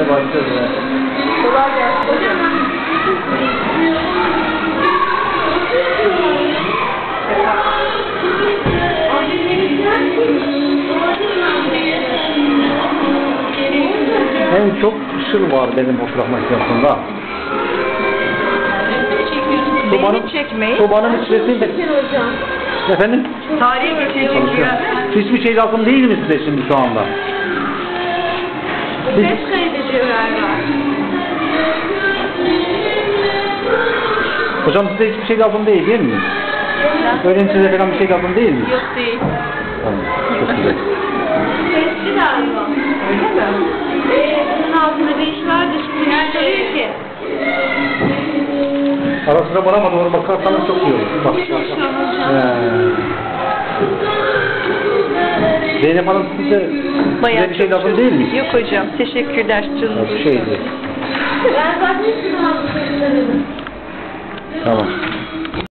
başlıyoruz ya. Kolay. En çok ışıl var benim fotoğraf makinesinde. Sobanın, Beni çekmeyin. sobanın içerisinde... hocam. Efendim? Tarihi bir şey Çalışıyor. Hiçbir şey lazım değil mi size şimdi şu anda? Galiba. Hocam size hiçbir şey lazım değil değil mi? Öğrencilere falan bir şey lazım değil mi? Yok değil. Tamam, çok güzel. Sesli galiba. Öyle mi? Ee, bunun altında bir iş var da şimdi ne söylüyor ki? Ara sıra bana doğru bakarsanız çok iyi olur. Bak. Şu an Zeynep Hanım size, size bir şey lazım değil mi? Yok hocam. Teşekkürler. Canım. Bir şey değil. Ben zaten şunu aldım. Tamam.